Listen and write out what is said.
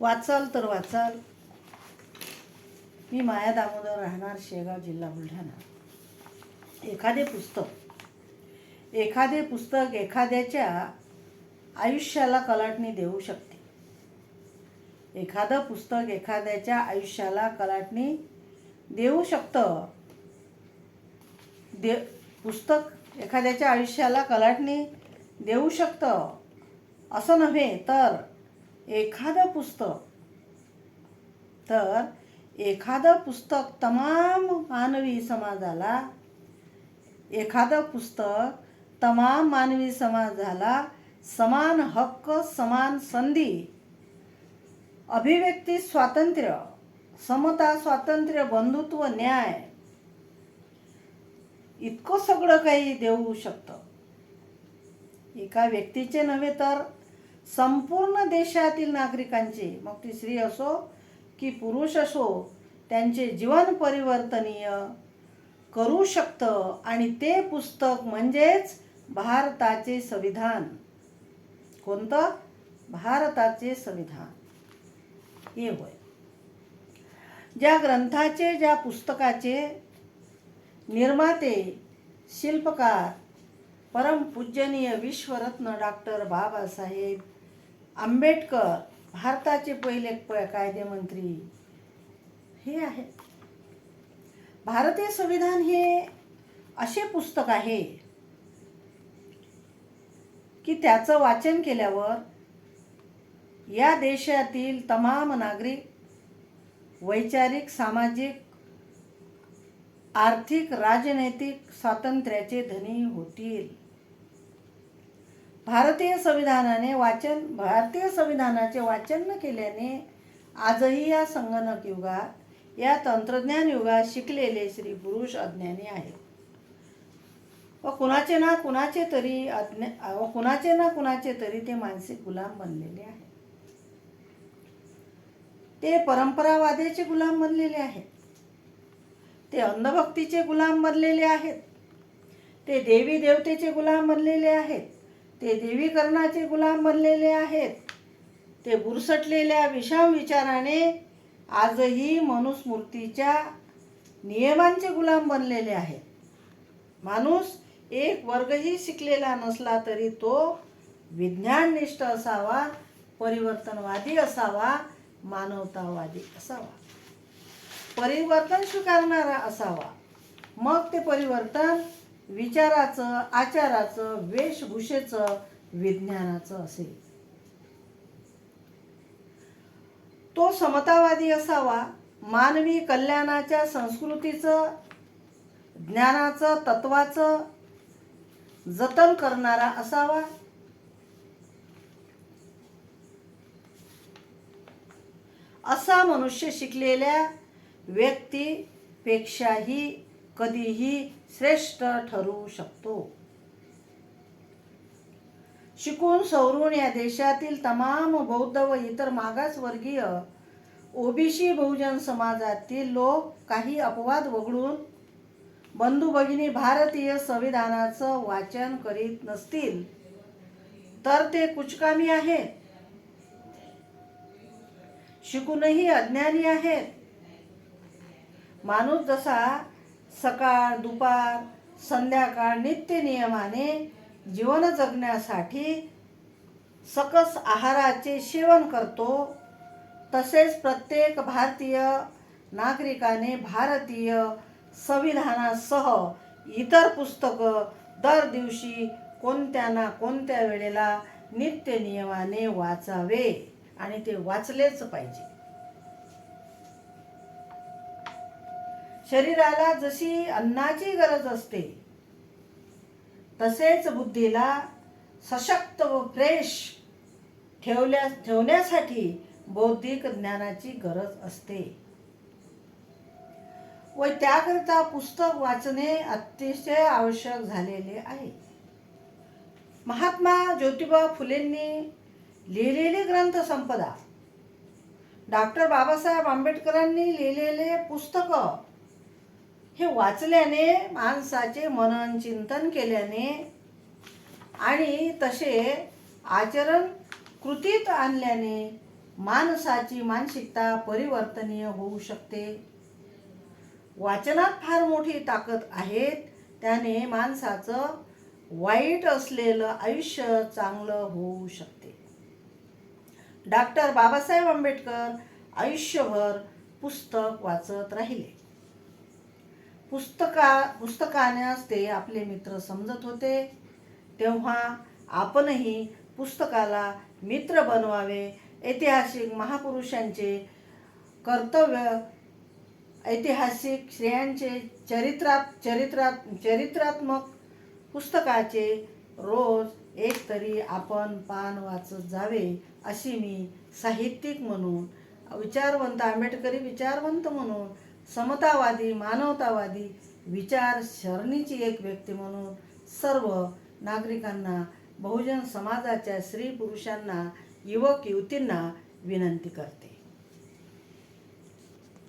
वाचाल तर वाचाल. मी माया दामोदर राहणार शेगाव जिल्हा बुलढाणा. एखादे पुस्तक एखादे पुस्तक एखाद्याच्या आयुष्याला कलाटणी देऊ शकते. एखादं पुस्तक एखाद्याच्या आयुष्याला कलाटणी देऊ शकतं. दे पुस्तक एखाद्याच्या आयुष्याला कलाटणी देऊ शकतं. असं नव्हे तर एखादं पुस्तक. तर एखादं पुस्तक तमाम मानवी समाजाला एखादं पुस्तक तमाम मानवी समाजाला समान हक्क समान संधी अभिव्यक्ती स्वातंत्र्य समता स्वातंत्र्य बंधुत्व न्याय इतकं सगळं काही देऊ शकतं. एका व्यक्तीचे नव्हे तर संपूर्ण देशातील नागरिकांचे मग ती स्त्री असो की पुरुष असो त्यांचे जीवन परिवर्तनीय करू शकतं. आणि ते पुस्तक म्हणजेच भारताचे संविधान. कोणतं? भारताचे संविधान. हे होय. ज्या ग्रंथाचे ज्या पुस्तकाचे निर्माते शिल्पकार परमपूजनीय विश्वरत्न डॉक्टर बाबासाहेब आंबेडकर भारताचे पहिले प कायदेमंत्री. हे आहे. भारतीय संविधान हे असे पुस्तक आहे की त्याचं वाचन केल्यावर या देशातील तमाम नागरिक वैचारिक सामाजिक आर्थिक राजनैतिक स्वातंत्र्याचे धनी होतील. भारतीय संविधानाने वाचन भारतीय संविधानाचे वाचन न केल्याने आजही या संगणक युगात या तंत्रज्ञान युगात शिकलेले श्री पुरुष अज्ञानी आहेत. व कुणाचे ना कुणाचे तरी अज्ञा व कुणाचे ना कुणाचे तरी ते मानसिक गुलाम बनलेले आहेत. ते परंपरावादाचे गुलाम बनलेले आहेत. ते अंधभक्तीचे गुलाम बनलेले आहेत. ते देवी देवतेचे गुलाम बनलेले आहेत. ते देवीकरणाचे गुलाम बनलेले आहेत. ते बुरसटलेल्या विषम विचाराने आजही मनुस्मृतीच्या नियमांचे गुलाम बनलेले आहेत. माणूस एक वर्गही शिकलेला नसला तरी तो विज्ञाननिष्ठ असावा परिवर्तनवादी असावा मानवतावादी असावा. परिवर्तन स्वीकारणारा असावा. मग ते परिवर्तन विचाराचं आचाराचं वेशभूषेचं विज्ञानाचं असेल तो समतावादी असावा मानवी कल्याणाच्या संस्कृतीचं ज्ञानाचं तत्वाचं जतन करणारा असावा. असा मनुष्य शिकलेल्या व्यक्तीपेक्षाही कधीही श्रेष्ठ ठरू शकतो. शिकून सवरून या देशातील तमाम बौद्ध व इतर मागासवर्गीय ओबीसी बहुजन समाजातील लोक काही अपवाद वगळून बंधू भगिनी भारतीय संविधानाचं वाचन करीत नसतील तर ते कुचकामी आहेत. शिकूनही अज्ञानी आहेत. माणूस जसा सकाळ दुपार संध्याकाळ नित्य नियमाने जीवन जगण्यासाठी सकस आहाराचे सेवन करतो. तसेच प्रत्येक भारतीय नागरिकाने भारतीय संविधानासह इतर पुस्तकं दर दिवशी कोणत्या ना कोणत्या वेळेला नित्य नियमाने वाचावे आणि ते वाचलेच पाहिजे. शरीराला जशी अन्नाची गरज असते तसेच बुद्धीला सशक्त व फ्रेश ठेवल्या ठेवण्यासाठी बौद्धिक ज्ञानाची गरज असते. व त्याकरिता पुस्तक वाचणे अतिशय आवश्यक झालेले आहे. महात्मा ज्योतिबा फुलेंनी लिहिलेली ग्रंथ संपदा. डॉक्टर बाबासाहेब आंबेडकरांनी लिहिलेले पुस्तकं हे वाचल्याने माणसाचे मनन चिंतन केल्याने आणि तसे आचरण कृतीत आणल्याने माणसाची मानसिकता परिवर्तनीय होऊ शकते. वाचनात फार मोठी ताकद आहे. त्याने माणसाचं वाईट असलेलं आयुष्य चांगलं होऊ शकते. डॉक्टर बाबासाहेब आंबेडकर आयुष्यभर पुस्तक वाचत राहिले. पुस्तका पुस्तकानेच ते आपले मित्र समजत होते. तेव्हा आपणही पुस्तकाला मित्र बनवावे. ऐतिहासिक महापुरुषांचे कर्तव्य ऐतिहासिक स्त्रियांचे चरित्रात चरित्रात चरित्रात्मक पुस्तकाचे रोज एक तरी आपण पान वाचत जावे अशी मी साहित्यिक म्हणून विचारवंत आंबेडकरी विचारवंत म्हणून समतावादी मानवतावादी विचार शरणीची एक व्यक्ती म्हणून सर्व नागरिकांना बहुजन समाजाच्या स्त्री पुरुषांना युवक युवतींना विनंती करते.